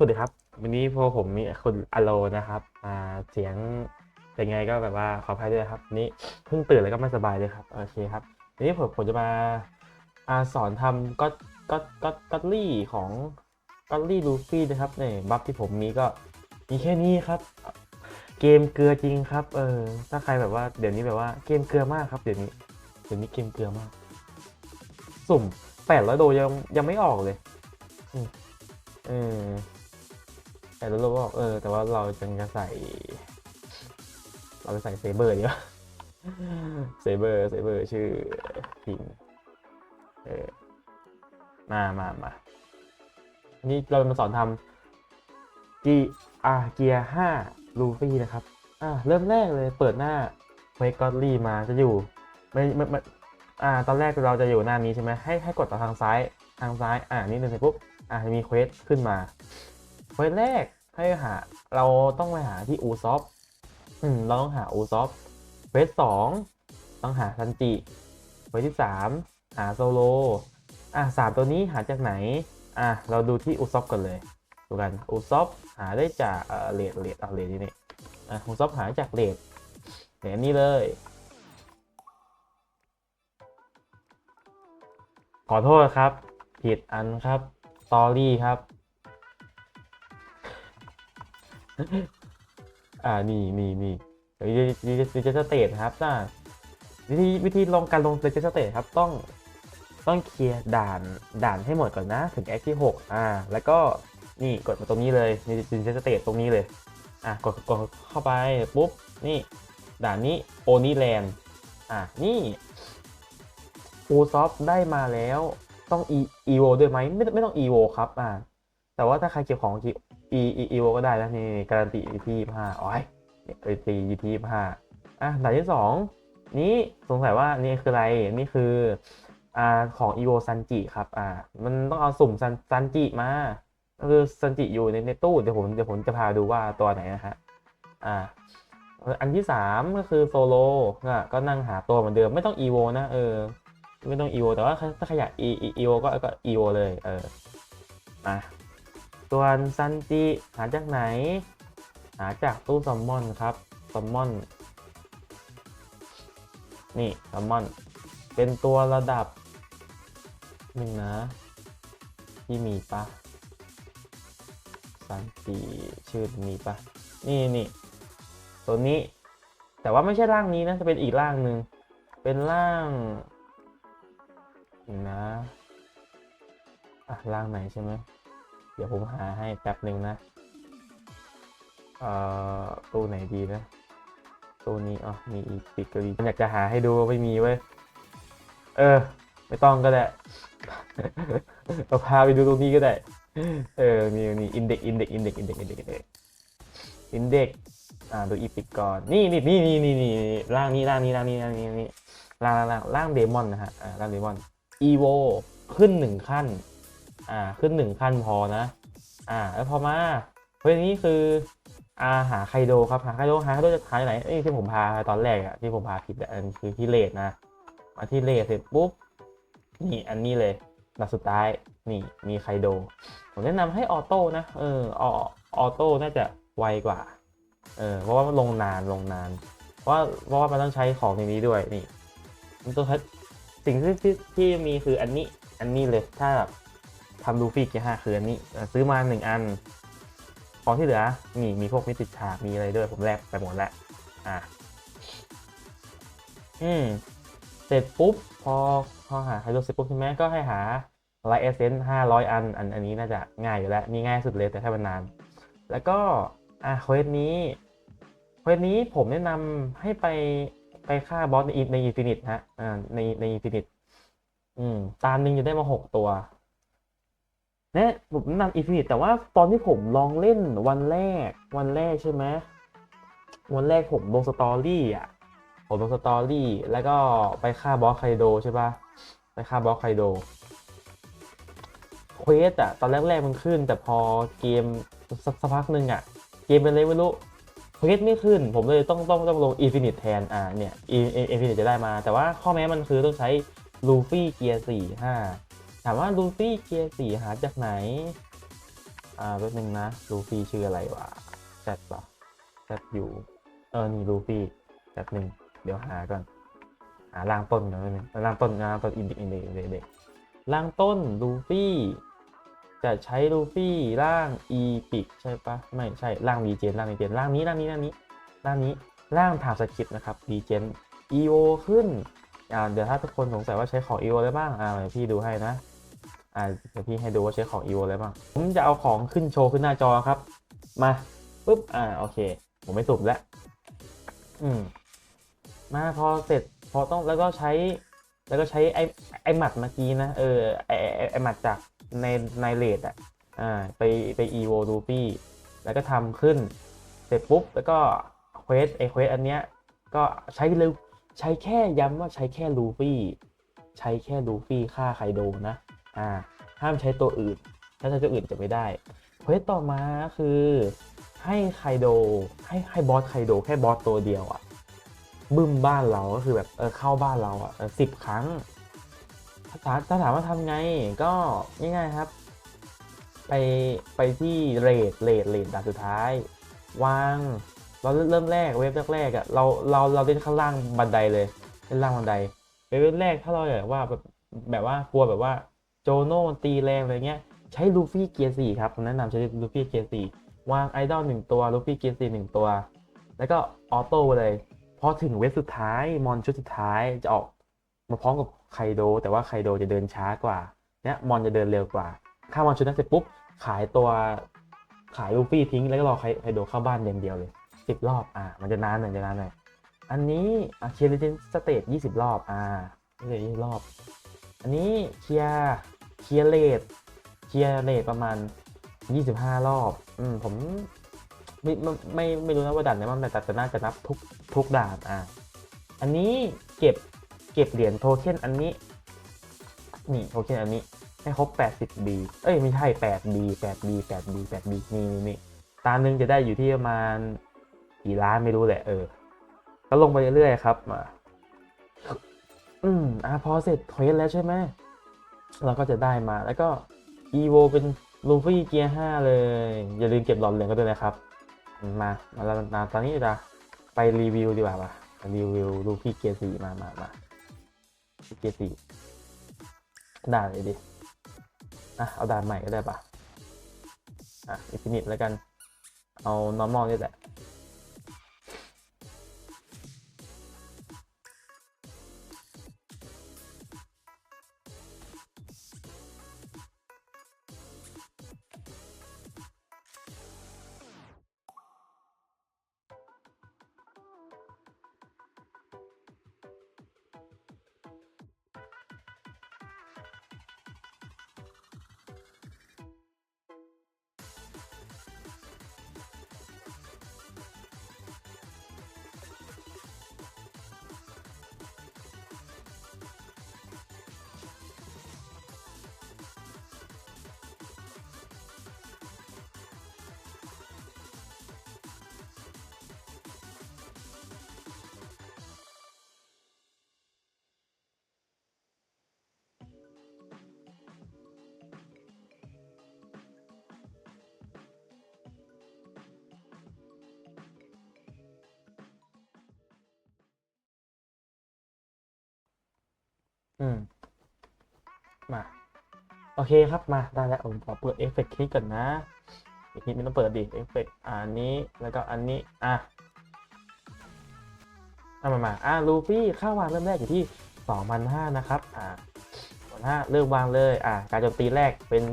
สวัสดีครับ วันนี้พวกผมมีคุณอโลนะครับอ่าเสียงเป็นไงก็แบบว่าขออภัยด้วยครับ นี่เพิ่งตื่นแล้วก็ไม่สบายเลยครับ โอเคครับวันนี้ผมผมจะมาอ่าสอนทำก็ก็ก็ก็ลี่ของก็ลี่ลูฟี่นะครับเนี่ยบัฟที่ผมมีก็มีแค่นี้ครับ เกมเกลือจริงครับ เออถ้าใครแบบว่าเดี๋ยวนี้แบบว่าเกมเกลือมากครับเดี๋ยวนี้เดี๋ยวนี้เกมเกลือมาก สุ่มแปดร้อยโดยังยังไม่ออกเลย อืมเออ แต่เราบอกเออ แต่ว่าเราจะจะใส่ เราจะใส่เซเบอร์ดีกว่าเซเบอร์เซเบอร์ชื่อพิมเออมามามาอันนี้เรามาสอนทำ G R เกียร์ห้าลูฟี่นะครับ อ่า เริ่มแรกเลยเปิดหน้าเมกอตลี่มาจะอยู่ไม่ไม่ไม่อ่า ตอนแรกเราจะอยู่หน้านี้ใช่ไหมให้ให้กดต่อทางซ้ายทางซ้าย อ่านี่เดินเสร็จปุ๊บ อ่าจะมีเควสขึ้นมา เควสแรก ให้หาเราต้องไปหาที่อูซอฟอืมเราต้องหาอูซอฟเควสสองต้องหาซันจิเควสที่สามหาโซโลอะสามตัวนี้หาจากไหน อะเราดูที่อูซอฟกันเลยดูกันอูซอฟหาได้จากเอ่อเลดเลดเอาเลดนี่นี่อะอูซอฟหาจากเลดเหรียญนี้เลยขอโทษครับ ผิดอันครับ สตอรี่ครับ อ่านี่นี่นี่วิธีวิธีวิธีสเตทครับจ้าวิธีวิธีลงการลงวิธีสเตทครับต้องต้องเคลียร์ด่านด่านให้หมดก่อนนะ ถึงแอคที่หกอ่า แล้วก็นี่กดมาตรงนี้เลยมีวิธีสเตทตรงนี้เลย อะกดกดเข้าไปปุ๊บนี่ด่านนี้โอนิแลนด์อะนี่อูซอฟได้มาแล้วต้อง e evo ด้วยไหมไม่ไม่ต้อง evo ครับอ่าแต่ว่าถ้าใครเก็บของ e e evo ก็ได้นะนี่การันตีอยู่ที่ห้าโอ๋อยเอ้ยตีอยู่ที่ห้าอะด่านที่สองนี้สงสัยว่านี่คืออะไรนี่คืออ่าของ evo ซันจิครับอ่ามันต้องเอาสุ่มซันซันจิมาก็คือซันจิอยู่ในในตู้เดี๋ยวผมเดี๋ยวผมจะพาดูว่าตัวไหนนะฮะอ่าอันที่สามก็คือโซโลก็นั่งหาตัวเหมือนเดิมไม่ต้อง evo นะเออไม่ต้อง evo แต่ว่าถ้าขยะ e evo ก็ก็ evo เลยเอออะ ส่วนซันจิหาจากไหน หาจากตู้ซัมมอนครับซัมมอนนี่ซัมมอนเป็นตัวระดับหนึ่งนะ ที่มีปะซันจิชื่อมีปะนี่นี่ตัวนี้ แต่ว่าไม่ใช่ร่างนี้นะ จะเป็นอีกร่างหนึ่งเป็นร่างนะอะร่างไหนใช่ไหม ดี๋ยวผมหาให้แป๊บหนึ่งนะ เอ่อตู้ไหนดีนะตู้นี้อ๋อมีอีปิกรีอยากจะหาให้ดูไม่มีเว้ย เออ ไม่ต้องก็ได้เราพาไปดูตรงนี้ก็ได้ เออ มีมีอินเด็กอินเด็กอินเด็กอินเด็กอินเด็กอินเด็กอินเด็กอ่าดูอีพิกก่อน นี่นี่นี่นี่นี่นี่ร่างนี้ร่างนี้ร่างนี้ร่างนี้ร่างนี้ร่างร่างร่างเดมอนนะฮะอ่าร่างเดมอนอีโวขึ้นหนึ่งขั้น อ่าขึ้นหนึ่งขั้นพอนะ อ่าแล้วพอมาเฮ้ยนี้คืออ่าหาไคโดครับหาไคโดหาไคโดจะหาที่ไหนเอ้ยที่ผมพาตอนแรกอะที่ผมพาผิดอันคือที่เลดนะมาที่เลดเสร็จปุ๊บนี่อันนี้เลยดับสุดท้ายนี่มีไคโดผมแนะนำให้ออโต้นะเออออออโต้น่าจะไวกว่าเออเพราะว่ามันลงนานลงนานเพราะว่าเพราะว่ามันต้องใช้ของในนี้ด้วยนี่มันต้องใช้สิ่งที่ที่ที่มีคืออันนี้อันนี้เลยถ้าแบบ ทำลูฟี่เกียร์ห้าคืออันนี้ซื้อมาหนึ่งอัน ของที่เหลือมีมีพวกมิติฉากมีอะไรด้วยผมแลกไปหมดแล้วอะอืมเสร็จปุ๊บพอพอหาไฮโดรเสร็จปุ๊บใช่ไหมก็ให้หาไลท์เอเซนห้าร้อยอันอัน อันนี้น่าจะง่ายอยู่แล้ว นี่ง่ายสุดเลยแต่แค่มันนาน แล้วก็อะเควสนี้เควสนี้ผมแนะนำให้ไปไปฆ่าบอสในในอินฟินิตฮะอ่าในในอินฟินิตอืมตามหนึ่งจะได้มาหกตัว เนี่ยผมแนะนำอินฟินิตแต่ว่าตอนที่ผมลองเล่นวันแรก วันแรกใช่ไหมวันแรกผมลงสตอรี่อะ ผมลงสตอรี่ แล้วก็ไปฆ่าบอสไคโดใช่ปะไปฆ่าบอสไคโดเควสอะ ตอนแรก ๆ มันขึ้น แต่พอเกมสักสักพักหนึ่งอะ เกมเป็นอะไรไม่รู้เควสไม่ขึ้น ผมเลยต้องต้องต้องลงอินฟินิตแทน อ่าเนี่ยอินฟินิตจะได้มา แต่ว่าข้อแม้มันคือต้องใช้ลูฟี่เกียร์สี่ห้า ถามว่าลูฟี่เกียร์สี่หาจากไหน อ่าแป๊บนึงนะลูฟี่ชื่ออะไรวะแซดปะแซดอยู่เออนี่ลูฟี่แป๊บนึงเดี๋ยวหาก่อนหาล่างต้นก่อนแป๊บนึงล่างต้นล่างต้นอินเด็กอินเด็กอินเด็กอินเด็กล่างต้นลูฟี่จะใช้ลูฟี่ร่างอีพิกใช่ปะไม่ใช่ร่างดีเจนร่างดีเจนร่างนี้ร่างนี้ร่างนี้ร่างนี้ร่างถามสคริปต์นะครับดีเจน EO ขึ้น อ่าเดี๋ยวถ้าทุกคนสงสัยว่าใช้ของ EO อะไรบ้างอ่าเดี๋ยวพี่ดูให้นะอ่าเดี๋ยวพี่ให้ดูว่าใช้ของ EO อะไรบ้างผมจะเอาของขึ้นโชว์ขึ้นหน้าจอครับ มาปุ๊บอ่าโอเค ผมไม่สุบแล้วอืมมาพอเสร็จพอต้องแล้วก็ใช้ แล้วก็ใช้ไอไอหมัดเมื่อกี้นะเออไอไอไอหมัดจากในในเลดอะอ่าไปไปอีโวดูปี้แล้วก็ทำขึ้น เสร็จปุ๊บแล้วก็เควสไอเควสอันเนี้ยก็ใช้เร็ว ใช้แค่ย้ำว่าใช้แค่ลูฟี่ใช้แค่ลูฟี่ฆ่าไคโดนะอ่าห้ามใช้ตัวอื่น ถ้าใช้ตัวอื่นจะไม่ได้เควสต่อมาคือให้ไคโดให้ให้บอสไคโดแค่บอสตัวเดียวอะบึ้มบ้านเราก็คือแบบเออเข้าบ้านเราอะสิบครั้งถ้าถามถ้าถามว่าทำไงก็ง่ายๆครับ ไปไปที่เรทเรทเรทด่านสุดท้าย วาง เราเริ่มแรกเว็บแรกๆอะเราเราเราเล่นข้างล่างบันไดเลยเล่นล่างบันไดเว็บแรกถ้าเราแบบว่าแบบแบบว่ากลัวแบบว่าโจโน่ตีแรงอะไรเงี้ยใช้ลูฟี่เกียร์สี่ครับผมแนะนำใช้ลูฟี่เกียร์สี่วางไอดอลหนึ่งตัวลูฟี่เกียร์สี่หนึ่งตัว แล้วก็ออโต้เลยพอถึงเว็บสุดท้ายมอนชุดสุดท้ายจะออกมาพร้อมกับไคโด แต่ว่าไคโดจะเดินช้ากว่าเนี่ยมอนจะเดินเร็วกว่าถ้ามอนชุดนั้นเสร็จปุ๊บขายตัวขายลูฟี่ทิ้งแล้วก็รอไคไคโดเข้าบ้านอย่างเดียวเลย สิบรอบ อ่า มันจะนานหน่อยจะนานหน่อย อันนี้อะเคลียร์เลเจนสเตจยี่สิบรอบ อ่านี่เลยยี่สิบรอบ อันนี้เคลียร์ เคลียร์เลทเคลียร์เลทประมาณ25รอบ อืม ผมไม่ไม่ไม่ไม่รู้นะว่าด่านไหนมันแต่แต่น่าจะนับทุกทุกด่าน อะอันนี้เก็บเก็บเหรียญโทเค็นอันนี้ นี่โทเค็นอันนี้ให้ครบ 80B เอ้ย ไม่ใช่ 8B 8B 8B 8B นี่นี่ตาหนึ่งจะได้อยู่ที่ประมาณ กี่ล้านไม่รู้แหละเออก็ลงไปเรื่อยๆครับมาอืมอะพอเสร็จเควสแล้วใช่ไหมเราก็จะได้มาแล้วก็ EVO เป็นลูฟี่เกียร์5เลย อย่าลืมเก็บหลอดเหลืองก็ด้วยนะครับ มามาแล้วมาตอนนี้จะไปรีวิวดีกว่าป่ะรีวิวลูฟี่เกียร์4มามามาเกียร์4ด่านเลยดิอะเอาด่านใหม่ก็ได้ป่ะอะอินฟินิตแล้วกัน เอา normal นี่แหละ อืม มา โอเคครับมาได้แล้วผมขอเปิดเอฟเฟกต์คลิกก่อนนะเอฟเฟกต์ไม่ต้องเปิดดิเอฟเฟกต์อันนี้แล้วก็อันนี้อะเอามามาอะลูฟี่ค่าวางเริ่มแรกอยู่ที่2,500นห้านะครับอ่า2,500เริ่มวางเลย อะการโจมตีแรกเป็น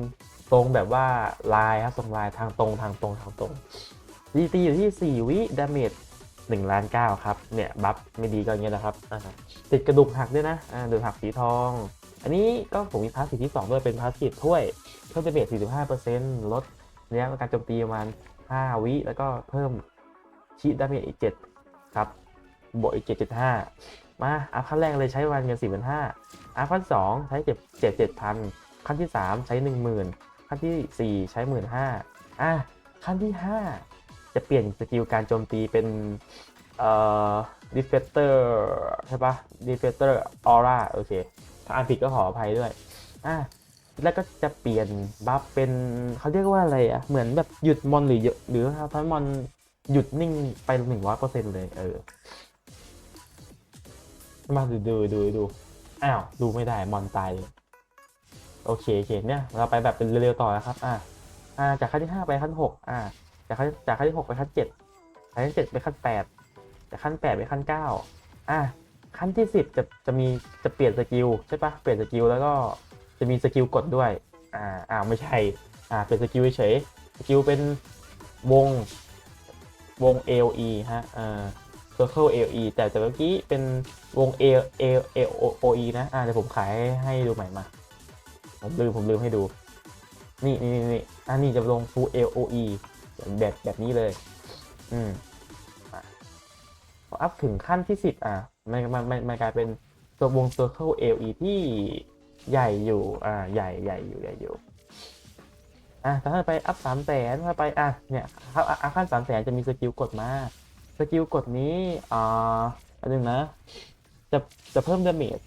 ตรงแบบว่าลายครับตรงลายทางตรงทางตรงทางตรงดีตีอยู่ที่4วิดาเมจ 1ล้าน9ครับเนี่ยบัฟไม่ดีก็อย่างเงี้ยนะครับติดกระดูกหักด้วยนะกระดูกหักสีทอง อันนี้ก็ผมมีพาสซีฟที่ 2 ด้วยเป็นพาสซีฟถ้วยเพิ่มเบส45%ลดระยะการโจมตีประมาณ 5 วิ แล้วก็เพิ่มชีดดาเมจอีก 7 ครับบวกอีก 7.5 มาอัพขั้นแรกเลยใช้วันเงิน4,500อัพขั้น2ใช้7 7 7,000ขั้นที่ 3 ใช้ 10,000ขั้นทีสี่4 ใช้ 15,000อะขั้นที่ 5 จะเปลี่ยนสกิลการโจมตีเป็นเอ่อ deflector ใช่ปะ deflector aura โอเค ถ้าอ่านผิดก็ขออภัยด้วย อะแล้วก็จะเปลี่ยนบัฟเป็นเขาเรียกว่าอะไรอะ เหมือนแบบหยุดมอนหรือเยอะหรือทำให้มอนหยุดนิ่งไปหนึ่งร้อยเปอร์เซ็นต์เลย เออ มาดูดูดูดูอ้าวดูไม่ได้มอนตายเลยโอเคโอเคเนี่ย เราไปแบบเป็นเร็วๆต่อนะครับ อ่าอ่าจากขั้นที่ห้าไปขั้นหกอ่า จากขั้นจากขั้นที่หกไปขั้นเจ็ดขั้นเจ็ดไปขั้นแปดจากขั้นแปดไปขั้นเก้าอ่าขั้นที่สิบจะจะมีจะเปลี่ยนสกิลใช่ปะเปลี่ยนสกิลแล้วก็จะมีสกิลกดด้วยอ่าอ่าไม่ใช่อ่าเปลี่ยนสกิลเฉยสกิลเป็นวงวง AOE ฮะเอ่า Circle AOE แต่แต่เมื่อกี้เป็นวง A A A O E นะอ่าเดี๋ยวผมขายให้ให้ดูใหม่มา ผมลืมผมลืมให้ดู นี่นี่นี่นี่อันนี้จะลง Full AOE แบบแบบนี้เลย อืมพออัพถึงขั้นที่สิบอะมันมันมันมันกลายเป็นตัววง Circle AOE ที่ใหญ่อยู่ อ่า ใหญ่ใหญ่อยู่ใหญ่อยู่ อะถ้าไปอัพสามแสนถ้าไป อะ เนี่ยถ้าอัพขั้นสามแสนจะมีสกิลกดมา สกิลกดนี้ อ่าอันนึงนะ จะจะเพิ่มดาเมจ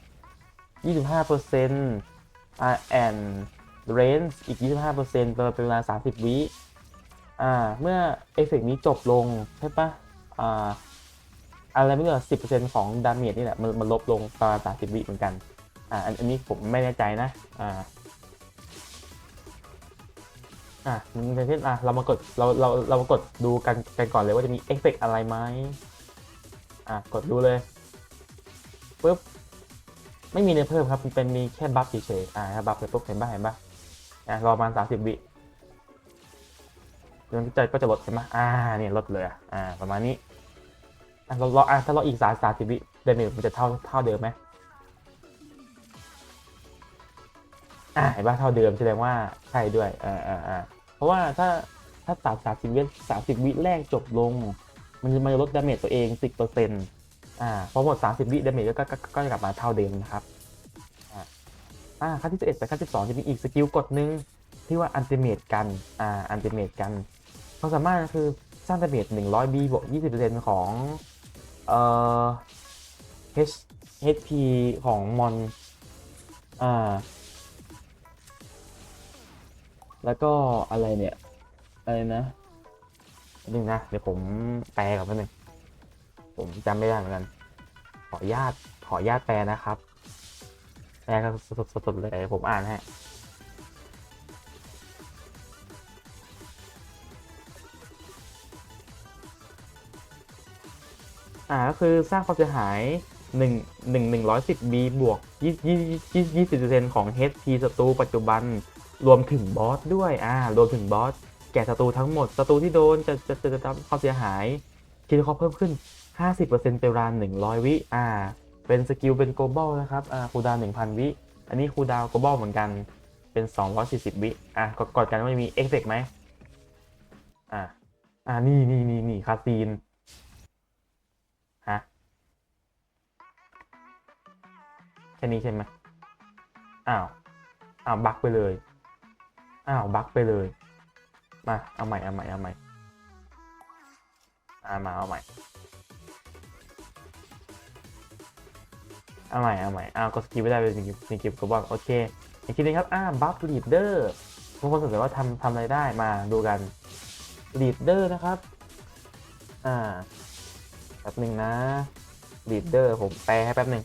25%อ่า and range อีก25%เป็นเวลา30วิ อ่า เมื่อเอฟเฟกต์นี้จบลงใช่ปะอ่า อะไรไม่รู้สิบเปอร์เซ็นต์ของดาเมจนี่แหละ มันมันลบลงประมาณสามสิบวิเหมือนกัน อ่า อันนี้ผมไม่แน่ใจนะ อ่า อะมันเป็นเช่นอะเรามากด เรา เรา เรามากดดูกันกันก่อนเลยว่าจะมีเอฟเฟกต์อะไรไหมอะ กดดูเลยปุ๊บไม่มีเนื้อเพิ่มครับ เป็นมีแค่บัฟเฉยๆ อ่าบัฟเลยปุ๊บเห็นป่ะเห็นป่ะอะรอประมาณสามสิบวิ เรื่องที่ใจก็จะลดเห็นป่ะอ่าเนี่ยลดเลยอะอ่าประมาณนี้อะเรารออะถ้าเราอีกสามสามสิบวิเดเมจมันจะเท่าเท่าเดิมไหมอ่าเห็นป่ะเท่าเดิมแสดงว่าใช่ด้วยอ่าอ่าอ่าเพราะว่าถ้าถ้าตัดสามสิบวิสามสิบวิแรกจบลง มันจะมาลดดาเมจตัวเองสิบเปอร์เซ็นต์อ่าพอหมดสามสิบวิดาเมจก็ก็ก็จะกลับมาเท่าเดิมนะครับอ่าอ่าขั้นที่สิบเอ็ดไปขั้นที่สองจะมีอีกสกิลกดหนึ่งที่ว่าอันติเมตกันอ่าอันติเมตกัน ความสามารถคือสร้างดาเมจหนึ่งร้อยบีบวกยี่สิบเปอร์เซ็นต์ของ เอ่อ H HP ของมอน อ่า แล้วก็อะไรเนี่ย อะไรนะนึงนะ เดี๋ยวผมแปลก่อนแป๊บนึงผมจำไม่ได้เหมือนกัน ขออนุญาตขออนุญาตแปลนะครับ แปลกันสดๆเลยผมอ่านให้ อ่าก็คือสร้างความเสียหายหนึ่งหนึ่งหนึ่งร้อยสิบบีบวกยี่ยี่ยี่ยี่สิบเปอร์เซ็นต์ของ HP ศัตรูปัจจุบันรวมถึงบอสด้วยอ่ารวมถึงบอสแก่ศัตรูทั้งหมดศัตรูที่โดนจะจะจะจะทำความเสียหายคิดเขาเพิ่มขึ้น 50%เป็นเวลา100 วิอ่า เป็นสกิลเป็นโกลบอลนะครับอ่าคูดาวน์1,000 วิ อันนี้คูดาวโกลบอลเหมือนกันเป็น 240 วิอะกดกดกันว่ามีเอฟเฟกไหมอ่าอ่านี่นี่นี่นี่คาซีน แค่นี้ใช่ไหมอ้าว อ้าวบั๊กไปเลย อ้าวบั๊กไปเลย มา เอาใหม่ เอาใหม่ เอาใหม่อามาเอาใหม่ เอาใหม่ เอาใหม่ อ้าวกดสกิลไม่ได้เป็นสิ่งสิ่งเก็บกบบอกโอเคอีกทีนึงครับอ่าบัฟลีดเดอร์บางคนสงสัยว่าทำทำอะไรได้มาดูกันลีดเดอร์นะครับ อ่าแป๊บหนึ่งนะลีดเดอร์ผมแปลให้แป๊บหนึ่ง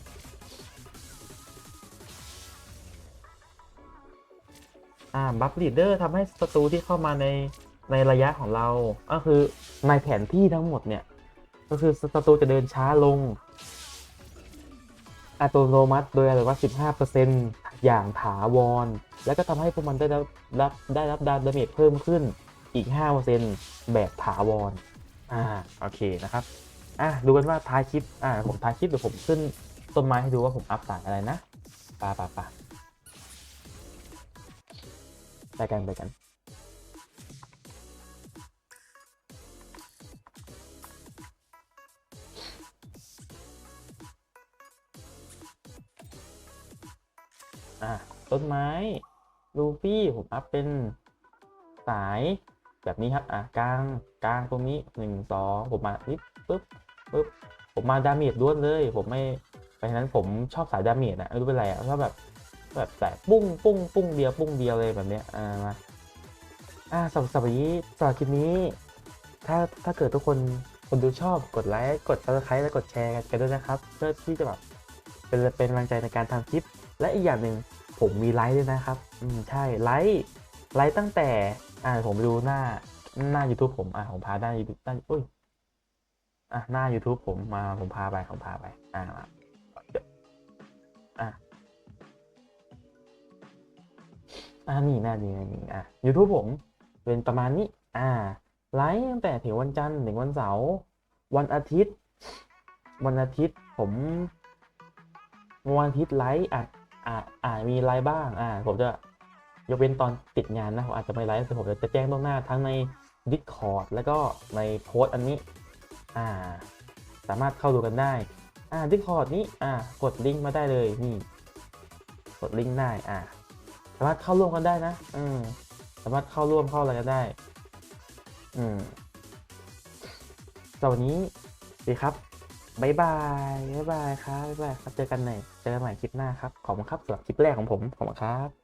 อ่าบัฟลีดเดอร์ทำให้ศัตรูที่เข้ามาในในระยะของเรา ก็คือในแผนที่ทั้งหมดเนี่ย ก็คือศัตรูจะเดินช้าลง อัตโนมัติโดยอะไรว่า 15%อย่างถาวร แล้วก็ทำให้พวกมันได้รับได้รับดาเมจเพิ่มขึ้นอีก 5%แบบถาวร อ่า โอเคนะครับ อะ ดูกันว่าท้ายคลิป อ่า ผมท้ายคลิปเดี๋ยวผมขึ้นต้นไม้ให้ดูว่าผมอัพสายอะไรนะปาปาปา ไปกันไปกันอะต้นไม้ลูฟี่ผมอัพเป็นสายแบบนี้ครับอะกลางกลางตรงนี้หนึ่งสองผมมานิดปุ๊บปุ๊บผมมาดาเมจล้วนเลย ผมไม่เพราะฉะนั้นผมชอบสายดาเมจอะไม่รู้เป็นไรอะชอบแบบ แบบแต่ปุ้งปุ้งปุ้งเดียวปุ้งเดียวเลยแบบเนี้ยอ่ามาอ่าสำหรับสำหรับวันนี้สำหรับคลิปนี้ ถ้าถ้าเกิดทุกคนคนดูชอบกดไลค์กด subscribe และกดแชร์กันด้วยนะครับ เพื่อที่จะแบบเป็นเป็นกำลังใจในการทำคลิป และอีกอย่างหนึ่งผมมีไลค์ด้วยนะครับ อืมใช่ไลค์ไลค์ตั้งแต่อ่าผมดูหน้าหน้า YouTube ผมอ่าผมพาหน้า YouTube หน้าอุ้ยอะหน้า YouTube ผมมาผมพาไปผมพาไปอ่า อ่านี่หน้านี้หน้านี้อะ YouTube ผมเป็นประมาณนี้ อ่า ไลฟ์ตั้งแต่ถึงวันจันทร์ถึงวันเสาร์วันอาทิตย์ วันอาทิตย์ผมวันอาทิตย์ไลฟ์อาจอาจอาจมีไลฟ์บ้าง อ่า ผมจะยกเว้นตอนติดงานนะ ผมอาจจะไม่ไลฟ์แต่ผมจะแจ้งล่วงหน้าทั้งใน Discord แล้วก็ในโพสต์อันนี้ อ่า สามารถเข้าดูกันได้ อ่า Discord นี้ อ่า กดลิงก์มาได้เลย นี่ กดลิงก์ได้ อ่า สามารถเข้าร่วมกันได้นะอืมสามารถเข้าร่วมเข้าอะไรกันได้ อืมสำหรับวันนี้ดีครับบายบายบายบายครับบายบายครับ เจอกันใหม่เจอกันใหม่คลิปหน้าครับ ขอบคุณครับสำหรับคลิปแรกของผม ขอบคุณครับ